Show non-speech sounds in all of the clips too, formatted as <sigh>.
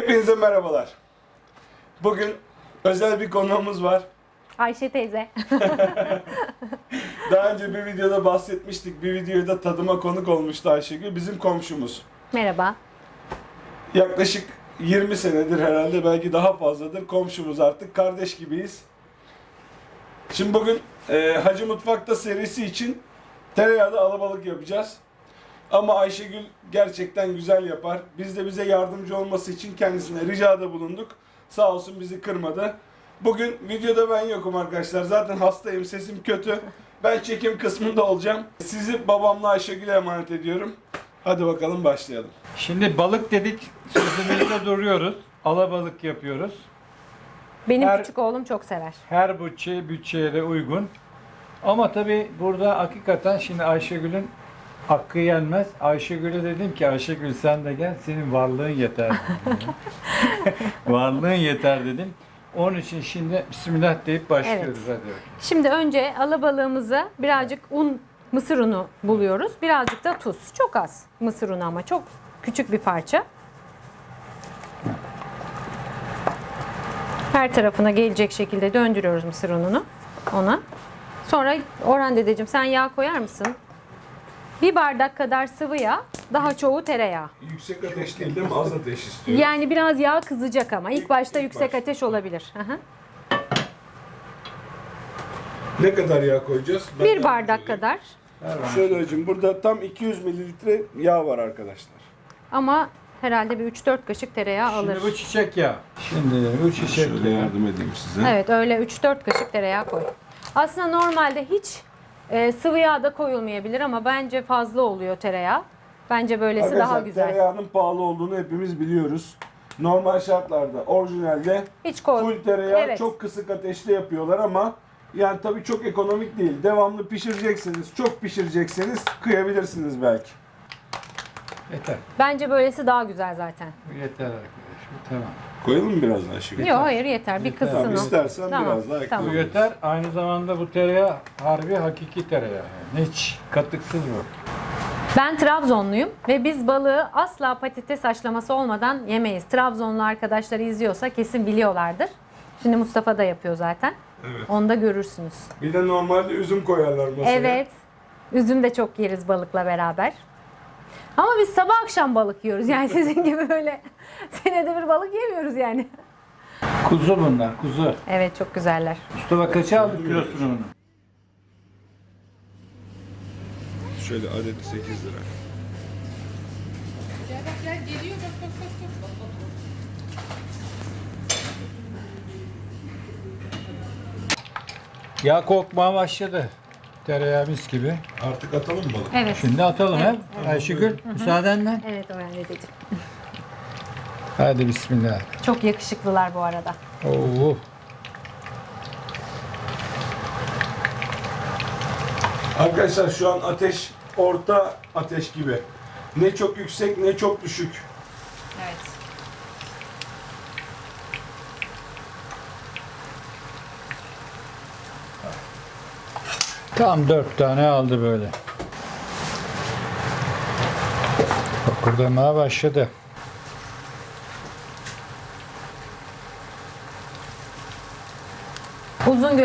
Hepinize merhabalar. Bugün özel bir konuğumuz var. Ayşe teyze. <laughs> Daha önce bir videoda bahsetmiştik. Bir videoda tadıma konuk olmuştu Ayşegül. Bizim komşumuz. Merhaba. Yaklaşık 20 senedir herhalde belki daha fazladır komşumuz artık. Kardeş gibiyiz. Şimdi bugün e, Hacı Mutfak'ta serisi için tereyağlı alabalık yapacağız. Ama Ayşegül gerçekten güzel yapar. Biz de bize yardımcı olması için kendisine ricada bulunduk. Sağ olsun bizi kırmadı. Bugün videoda ben yokum arkadaşlar. Zaten hastayım, sesim kötü. Ben çekim kısmında olacağım. Sizi babamla Ayşegül'e emanet ediyorum. Hadi bakalım başlayalım. Şimdi balık dedik, sözümüzde duruyoruz. Alabalık yapıyoruz. Benim Her- küçük oğlum çok sever. Her bütçe bütçeye de uygun. Ama tabi burada hakikaten şimdi Ayşegül'ün hakkı yenmez. Ayşegül'e dedim ki Ayşegül sen de gel senin varlığın yeter. <laughs> varlığın yeter dedim. Onun için şimdi Bismillah deyip başlıyoruz. Evet. Hadi. Şimdi önce alabalığımızı birazcık un, mısır unu buluyoruz. Birazcık da tuz. Çok az mısır unu ama çok küçük bir parça. Her tarafına gelecek şekilde döndürüyoruz mısır ununu ona. Sonra Orhan dedeciğim sen yağ koyar mısın? Bir bardak kadar sıvı yağ, daha çoğu tereyağı. Yüksek ateş değil değil mi? Az ateş istiyor. Yani biraz yağ kızacak ama ilk İlk- başta ilk yüksek başta. ateş olabilir. Hı hı. Ne kadar yağ koyacağız? Ben Bir bardak kadar Şöyle hocam burada tam 200 mililitre yağ var arkadaşlar. ama herhalde bir 3-4 kaşık tereyağı alır. Şimdi bu çiçek yağı. Şimdi bu çiçek Şöyle yağı. yardım edeyim size. Evet öyle 3-4 kaşık tereyağı koy. Aslında normalde hiç e, sıvı yağ da koyulmayabilir ama bence fazla oluyor tereyağı. Bence böylesi Arkadaşlar daha güzel. tereyağının pahalı olduğunu hepimiz biliyoruz. Normal şartlarda orijinalde Hiç koy. full tereyağı Evet. çok kısık ateşte yapıyorlar ama yani tabii çok ekonomik değil. Devamlı pişirecekseniz, çok pişirecekseniz kıyabilirsiniz belki. Yeter. Bence böylesi daha güzel zaten. Bu yeter arkadaş. Bu tamam. Koyalım mı biraz daha şeker? Yok hayır yeter. Bir kızsın Tamam, o. istersen Tamam, biraz daha tamam. Bu yeter. Aynı zamanda bu tereyağı harbi hakiki tereyağı. Yani. Hiç katıksız bu. Ben Trabzonluyum ve biz balığı asla patates haşlaması olmadan yemeyiz. Trabzonlu arkadaşları izliyorsa kesin biliyorlardır. Şimdi Mustafa da yapıyor zaten. Evet. Onu da görürsünüz. Bir de normalde üzüm koyarlar masaya. Evet. Üzüm de çok yeriz balıkla beraber. Ama biz sabah akşam balık yiyoruz. Yani <laughs> sizin gibi böyle <laughs> senede bir balık yemiyoruz yani. Kuzu bunlar, kuzu. Evet çok güzeller. Mustafa kaça aldık kilosunu bunu? Şöyle adeti 8 lira. Yağ kokmaya başladı. Tereyağı mis gibi. Artık atalım mı balık? Evet. Şimdi atalım Evet, he. Ayşegül müsaadenle. Evet Orhan dedeciğim. <laughs> Hadi bismillah. Çok yakışıklılar bu arada. Oo. Arkadaşlar şu an ateş orta ateş gibi. Ne çok yüksek ne çok düşük. Evet. Tam dört tane aldı böyle. Kokurdamaya başladı.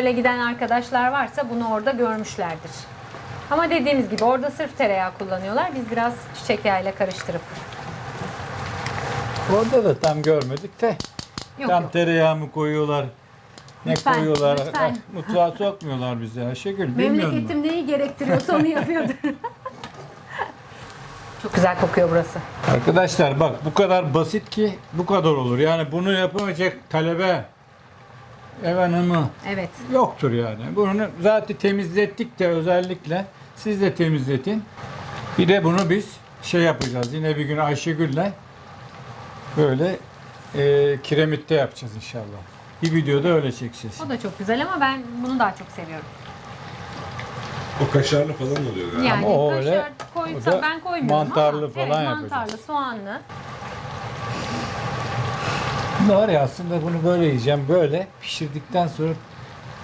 Uzungöl'e giden arkadaşlar varsa bunu orada görmüşlerdir. Ama dediğimiz gibi orada sırf tereyağı kullanıyorlar. Biz biraz çiçek yağıyla karıştırıp. Orada da tam görmedik de. Yok tam yok. tereyağı mı koyuyorlar? Ne Lütfen, koyuyorlar? lütfen. Ah, Mutfağa sokmuyorlar bizi Ayşegül. Memleketim neyi gerektiriyorsa onu yapıyordur. <laughs> Çok güzel kokuyor burası. Arkadaşlar bak bu kadar basit ki bu kadar olur. Yani bunu yapamayacak talebe efendimi Evet. yoktur yani. Bunu zaten temizlettik de özellikle siz de temizletin. Bir de bunu biz şey yapacağız. Yine bir gün Ayşegül'le böyle e, kiremitte yapacağız inşallah. Bir videoda öyle çekeceğiz. O da çok güzel ama ben bunu daha çok seviyorum. O kaşarlı falan oluyor galiba. Yani o kaşar öyle, koysam o da ben koymuyorum mantarlı ama falan evet, yapacağız. mantarlı, soğanlı. Bunda var ya aslında bunu böyle yiyeceğim. Böyle pişirdikten sonra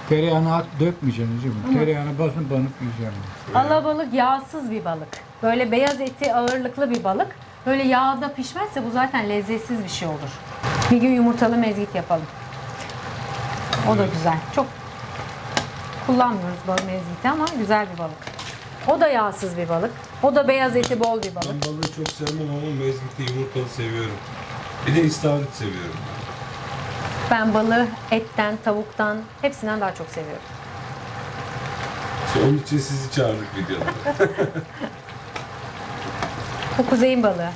tereyağını at dökmeyeceğim. hocam. Tereyağını basın banıp yiyeceğim. Alabalık yağsız bir balık. Böyle beyaz eti ağırlıklı bir balık. Böyle yağda pişmezse bu zaten lezzetsiz bir şey olur. Bir gün yumurtalı mezgit yapalım. O da güzel. Çok kullanmıyoruz bu mezgiti ama güzel bir balık. O da yağsız bir balık. O da beyaz eti bol bir balık. Ben balığı çok sevmem ama mezgiti yumurtalı seviyorum. Bir de istavrit seviyorum. Ben balığı etten, tavuktan hepsinden daha çok seviyorum. İşte onun için sizi çağırdık videoda. <laughs> Bu kuzeyin balığı.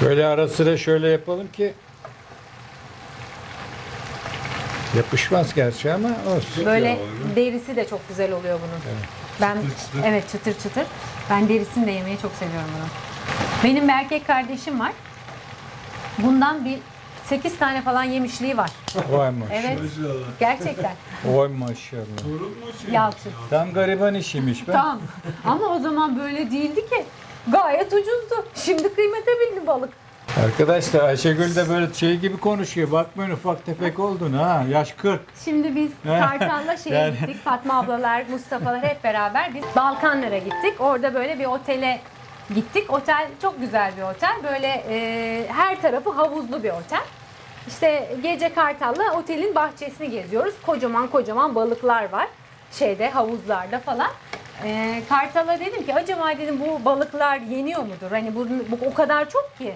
Şöyle ara sıra şöyle yapalım ki yapışmaz gerçi ama olsun. Böyle derisi de çok güzel oluyor bunun. Ben Çıtır çıtır. evet çıtır çıtır. Ben derisini de yemeyi çok seviyorum bunu. Benim bir erkek kardeşim var. Bundan bir 8 tane falan yemişliği var. Vay maşallah. Evet. Maşallah. Gerçekten. Vay maşallah. Torun mu şey? Yalçın. Tam gariban işiymiş be. Tamam. Ama o zaman böyle değildi ki. Gayet ucuzdu. Şimdi kıymete bindi balık. Arkadaşlar Ayşegül de böyle şey gibi konuşuyor. Bakmayın ufak tefek oldun ha. Yaş 40. Şimdi biz <laughs> Kartal'la şeye Yani- gittik. Fatma ablalar, Mustafa'lar hep beraber biz Balkanlara gittik. Orada böyle bir otele gittik. Otel çok güzel bir otel. Böyle e, her tarafı havuzlu bir otel. İşte gece Kartal'la otelin bahçesini geziyoruz. Kocaman kocaman balıklar var. Şeyde havuzlarda falan. E, Kartal'a dedim ki acaba dedim bu balıklar yeniyor mudur? Hani bu, bu o kadar çok ki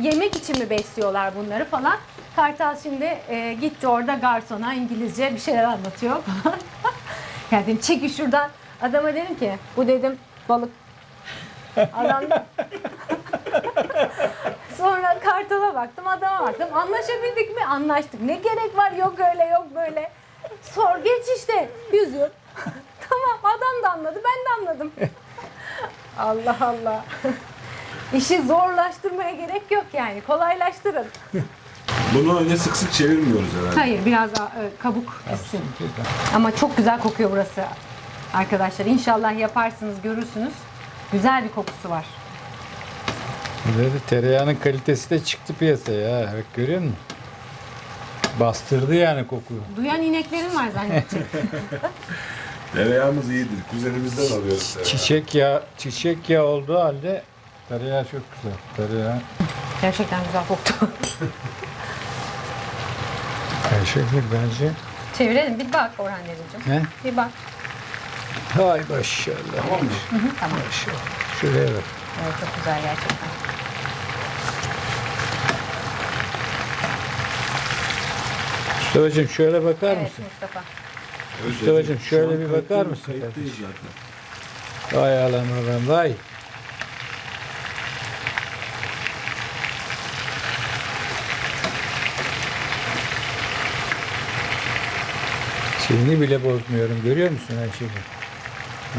yemek için mi besliyorlar bunları falan. Kartal şimdi e, gitti orada garsona İngilizce bir şeyler anlatıyor <laughs> yani dedim çekil şuradan. Adama dedim ki bu dedim balık. Adam <laughs> da Sonra kartala baktım, adama baktım. Anlaşabildik mi? Anlaştık. Ne gerek var? Yok öyle, yok böyle. Sor geç işte. Yüzüyor. <laughs> tamam adam da anladı, ben de anladım. <laughs> Allah Allah. İşi zorlaştırmaya gerek yok yani. Kolaylaştırın. Bunu öyle sık sık çevirmiyoruz herhalde. Hayır, biraz daha e, kabuk gitsin. Ama çok güzel kokuyor burası. Arkadaşlar inşallah yaparsınız, görürsünüz. Güzel bir kokusu var. Dedi, tereyağının kalitesi de çıktı piyasaya. Bak görüyor musun? Bastırdı yani kokuyu. Duyan ineklerin var zannedecek. <laughs> Tereyağımız iyidir. Kuzenimizden alıyoruz tereyağı. Çiçek yağı, çiçek yağı olduğu halde tereyağı çok güzel. Tereyağı. Gerçekten güzel koktu. Ayşegül bence. Çevirelim. Bir bak Orhan Dedeciğim. He? Bir bak. Hay maşallah. Tamam mı? Tamam. Maşallah. Şuraya bak. Evet çok güzel gerçekten. Mustafa'cığım şöyle bakar Evet mısın? Mustafa. Mustafa'cığım şöyle bir bakar mısın Kayıttayız zaten. Vay alan alan vay. Şeyini bile bozmuyorum görüyor musun Ayşegül?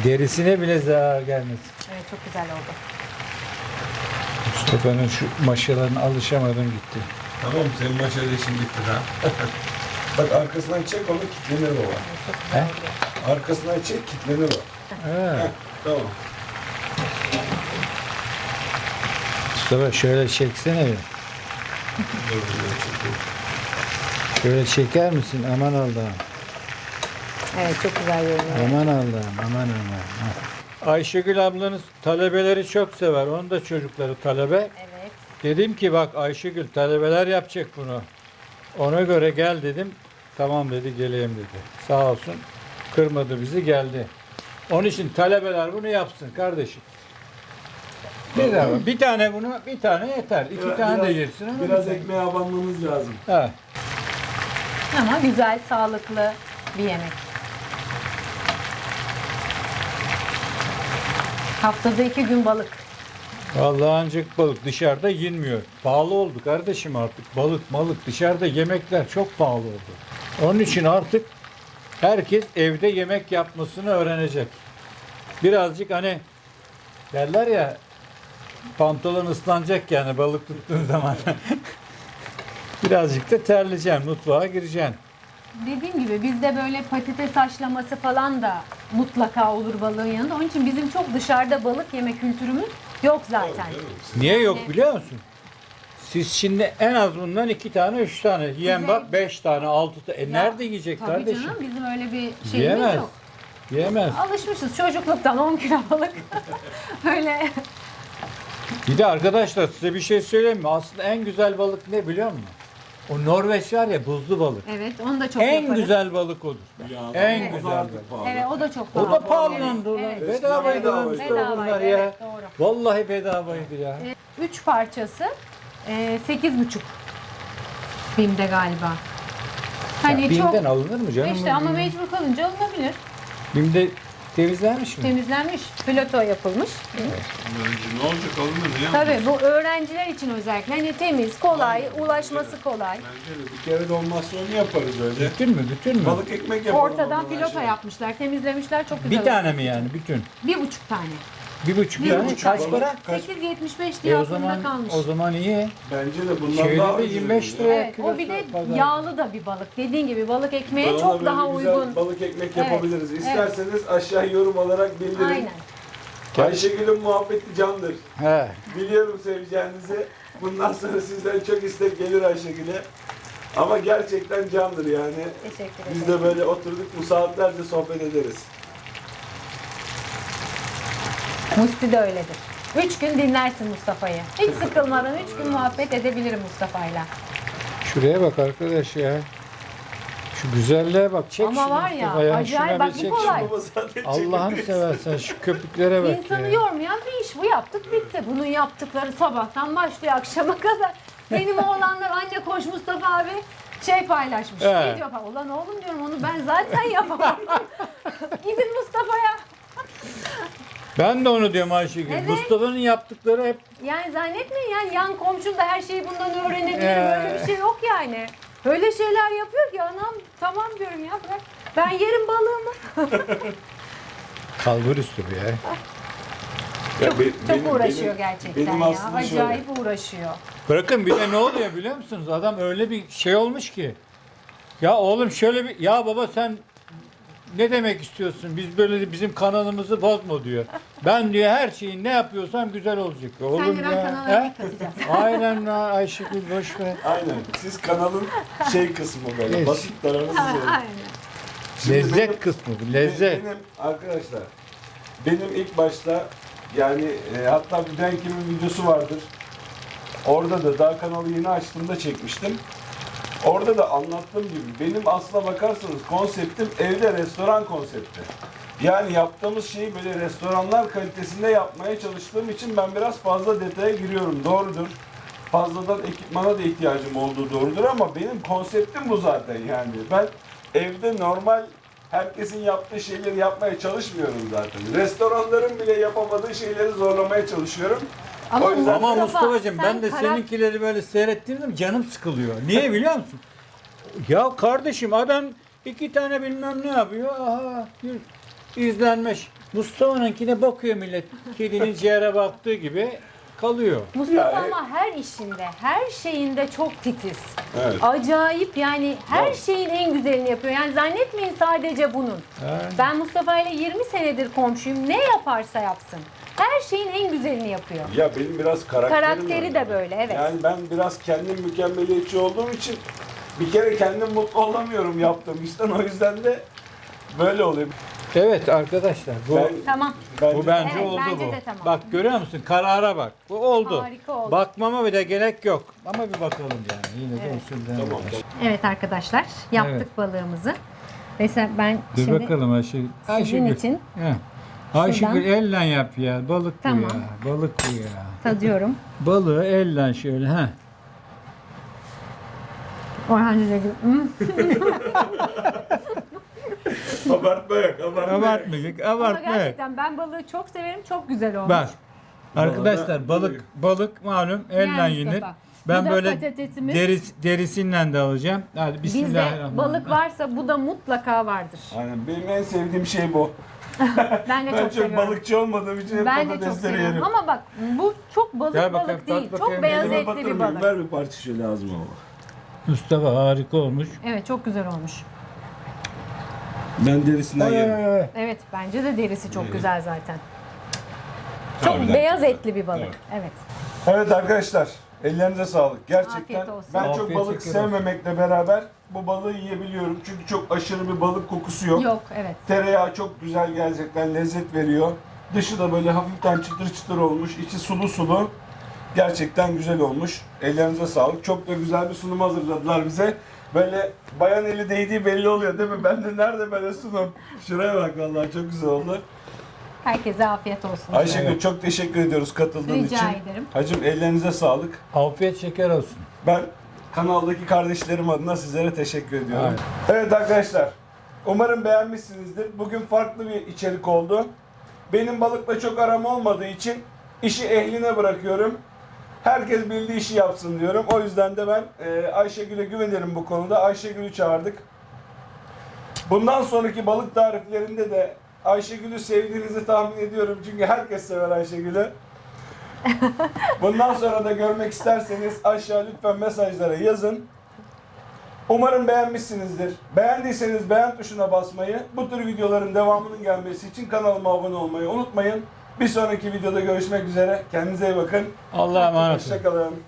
Derisine bile zarar gelmesin. Evet çok güzel oldu. Mustafa'nın şu maşalarına alışamadım gitti. Tamam senin maşa işin bitti ha. <laughs> Bak arkasından çek onu kitlenir o. Evet, çok güzel He? oldu. Arkasından çek kitlenir o. Ha, Tamam. Mustafa şöyle çeksene bir. Dur, dur, dur. Şöyle çeker misin? Aman Allah'ım. Evet çok güzel görünüyor. Aman Allah'ım, aman aman. Ayşegül ablanız talebeleri çok sever. Onun da çocukları talebe. Evet. Dedim ki bak Ayşegül talebeler yapacak bunu. Ona göre gel dedim. Tamam dedi geleyim dedi. Sağ olsun kırmadı bizi geldi. Onun için talebeler bunu yapsın kardeşim. Bir, tane, bir tane bunu bir tane yeter. İki Biraz- tane de yersin ama. Biraz ekmeğe abanmanız lazım. Ha. Ama güzel, sağlıklı bir yemek. Haftada iki gün balık. Vallahi ancak balık dışarıda yenmiyor. Pahalı oldu kardeşim artık. Balık malık dışarıda yemekler çok pahalı oldu. Onun için artık herkes evde yemek yapmasını öğrenecek. Birazcık hani derler ya pantolon ıslanacak yani balık tuttuğun zaman. <laughs> Birazcık da terleyeceksin, mutfağa gireceksin. Dediğim gibi bizde böyle patates haşlaması falan da mutlaka olur balığın yanında. Onun için bizim çok dışarıda balık yeme kültürümüz yok zaten. Niye yok biliyor musun? Siz şimdi en az bundan iki tane, üç tane. Yiyen bak beş tane, altı tane. E Ya, nerede yiyecek Tabii kardeşim? canım bizim öyle bir şeyimiz Yiyemez. yok. Yiyemez. Alışmışız çocukluktan 10 kilo balık. <laughs> öyle Bir de arkadaşlar size bir şey söyleyeyim mi? Aslında en güzel balık ne biliyor musun? O Norveç var ya buzlu balık. Evet onu da çok en yaparız. güzel balık odur. Ya, En da güzel pahalı. Evet o da çok O da pahalı. pahalandı Evet, evet. Bedavaydı lan. Mustafa Bedavaydı, bunlar ya. evet, doğru. Vallahi bedavaydı ya. Evet, Üç parçası e, sekiz buçuk BİM'de galiba. Hani ya, çok Bim'den alınır mı canım? işte ama mecbur kalınca alınabilir. Bim'de temizlenmiş mi? Temizlenmiş, plato yapılmış. Ne olacak alınır ya? Tabii bu öğrenciler için özellikle hani temiz, kolay, ulaşması kolay. Bence de bir kere de olmazsa onu yaparız öyle. Bütün mü? Bütün mü? Balık ekmek yapalım. Ortadan ondan filoto şey. yapmışlar, temizlemişler çok güzel. Bir tane mi yani bütün? Bir buçuk tane. Bir buçuk Bir buçuk Kaç para? Kaç- 8.75 diye E o aklımda zaman kalmış. o zaman iyi. Bence de bundan daha de ucuz 25 ya. lira. Evet, o bir de kilosu pazar. yağlı da bir balık. Dediğin gibi balık ekmeğe Bana çok böyle daha güzel uygun. balık ekmek Evet, yapabiliriz. evet. İsterseniz aşağı yorum olarak bildirin. Aynen. Ayşegül'ün muhabbeti candır. He. Biliyorum seveceğinizi. Bundan sonra sizden çok istek gelir Ayşegül'e. Ama gerçekten candır yani. Teşekkür Biz ederim. de böyle oturduk bu saatlerce sohbet ederiz. Musti de öyledir. Üç gün dinlersin Mustafa'yı. Hiç sıkılmadan üç gün muhabbet edebilirim Mustafa'yla. Şuraya bak arkadaş ya. Şu güzelliğe bak. Çek Ama şunu var ya, Mustafa acayip Şuna bak bir bu çek kolay. şunu. Allah'ını seversen şu köpüklere bak İnsanı ya. yormayan bir iş. Bu yaptık bitti. Bunun yaptıkları sabahtan başlıyor akşama <laughs> kadar. Benim oğlanlar anne koş Mustafa abi şey paylaşmış. Evet. Ne diyor? Ulan oğlum diyorum onu ben zaten yapamam. <laughs> Gidin Mustafa'ya. Ben de onu diyorum Ayşegül. Evet. Mustafa'nın yaptıkları hep Yani zannetmeyin yani yan komşum da her şeyi bundan öğrenebilir. Ee. Böyle bir şey yok yani. Öyle şeyler yapıyor ki anam tamam diyorum ya bırak. Ben yerim balığımı. <laughs> kalbur üstü bu ya. Ya be- Çok benim- uğraşıyor benim- gerçekten benim ya. aslında şöyle. Acayip uğraşıyor. Bırakın bir de ne oluyor biliyor musunuz? Adam öyle bir şey olmuş ki. Ya oğlum şöyle bir ya baba sen ne demek istiyorsun? Biz böyle bizim kanalımızı bozma diyor. Ben diyor her şeyi ne yapıyorsam güzel olacak. Oğlum ben ya. kanala he? <laughs> Aynen ya Ayşegül boş ver. Aynen. Siz kanalın şey kısmı böyle. Evet. Basit tarafı siz olun. Aynen. Şimdi lezzet benim- kısmı bu, lezzet. Benim arkadaşlar benim ilk başta yani e, hatta bir Denkim'in videosu vardır. Orada da daha kanalı yeni açtığımda çekmiştim. Orada da anlattığım gibi benim aslına bakarsanız konseptim evde restoran konsepti. Yani yaptığımız şeyi böyle restoranlar kalitesinde yapmaya çalıştığım için ben biraz fazla detaya giriyorum. Doğrudur. Fazladan ekipmana da ihtiyacım olduğu doğrudur ama benim konseptim bu zaten yani. Ben evde normal herkesin yaptığı şeyleri yapmaya çalışmıyorum zaten. Restoranların bile yapamadığı şeyleri zorlamaya çalışıyorum. Ama O yüzden- Ama Mustafa, Mustafa'cığım ben sen de karak- seninkileri böyle seyrettirdim canım sıkılıyor. Niye biliyor musun? Ya kardeşim adam iki tane bilmem ne yapıyor. Aha bir izlenmiş. Mustafa'nınkine bakıyor millet. Kedinin ciğere baktığı gibi kalıyor. Mustafa Ya, e- ama her işinde, her şeyinde çok titiz. Evet. Acayip yani her Ya. şeyin en güzelini yapıyor. Yani zannetmeyin sadece bunun. Yani. Ben Mustafa ile 20 senedir komşuyum. Ne yaparsa yapsın. Her şeyin en güzelini yapıyor. Ya benim biraz karakterim Karakteri de böyle, evet. Yani ben biraz kendim mükemmeliyetçi olduğum için bir kere kendim mutlu olamıyorum yaptığım işten. O yüzden de böyle oluyor. Evet arkadaşlar bu Ben, Tamam. bence, bu bence Evet, oldu bence bu. de tamam. Bak görüyor musun? Karara bak. Bu oldu. Harika oldu. Bakmama bile gerek yok. Ama bir bakalım yani. Yine de usulden. Tamam. Evet arkadaşlar yaptık Evet. balığımızı. Mesela ben Dur şimdi bakalım Ayşegül. sizin Ayşegül. için He. Ayşegül elle yap ya. Balık Tamam. bu ya. Balık bu ya. tadıyorum. <laughs> Balığı elle şöyle ha. Orhan dedi. "Hmm, <laughs> Abartma yok. Abartma yok. Abartmayacak. Ama Abartma. gerçekten ben balığı çok severim. Çok güzel olmuş. Bak. Arkadaşlar balık balık malum elle Mustafa. yenir. Bu Ben da böyle patatesimiz. deris, derisinden de alacağım. Hadi Bizde bismillahirrahmanirrahim. balık varsa bu da mutlaka vardır. Aynen. Benim en sevdiğim şey bu. Ben de Ben çok çok seviyorum. balıkçı olmadığım için hep ben de çok seviyorum. yerim. Ama bak bu çok balık Gel bakayım, balık değil. bakayım. Çok beyaz etli bir balık. Ver bir parça şöyle ağzıma baba. Mustafa harika olmuş. Evet çok güzel olmuş. Ben derisinden yerim. Evet bence de derisi çok Evet. güzel zaten. Çok Harbiden beyaz güzel. etli bir balık. Evet. Evet. Evet arkadaşlar. Ellerinize sağlık. Gerçekten ben çok Afiyet balık sevmemekle beraber bu balığı yiyebiliyorum. Çünkü çok aşırı bir balık kokusu yok. Yok evet. Tereyağı çok güzel gerçekten lezzet veriyor. Dışı da böyle hafiften çıtır çıtır olmuş, içi sulu sulu. Gerçekten güzel olmuş. Ellerinize sağlık. Çok da güzel bir sunum hazırladılar bize. Böyle bayan eli değdiği belli oluyor değil mi? Ben de nerede böyle sunum? Şuraya bak vallahi çok güzel oldu. Herkese afiyet olsun. Ayşegül çok teşekkür ediyoruz katıldığın Rica için. ederim. Hacım ellerinize sağlık. Afiyet şeker olsun. Ben kanaldaki kardeşlerim adına sizlere teşekkür ediyorum. Aynen. Evet arkadaşlar. Umarım beğenmişsinizdir. Bugün farklı bir içerik oldu. Benim balıkla çok aram olmadığı için işi ehline bırakıyorum. Herkes bildiği işi yapsın diyorum. O yüzden de ben e, Ayşegül'e güvenirim bu konuda. Ayşegül'ü çağırdık. Bundan sonraki balık tariflerinde de Ayşegül'ü sevdiğinizi tahmin ediyorum. Çünkü herkes sever Ayşegül'ü. <laughs> Bundan sonra da görmek isterseniz aşağı lütfen mesajlara yazın. Umarım beğenmişsinizdir. Beğendiyseniz beğen tuşuna basmayı, bu tür videoların devamının gelmesi için kanalıma abone olmayı unutmayın. Bir sonraki videoda görüşmek üzere. Kendinize iyi bakın. Allah'a emanet olun. Hoşçakalın.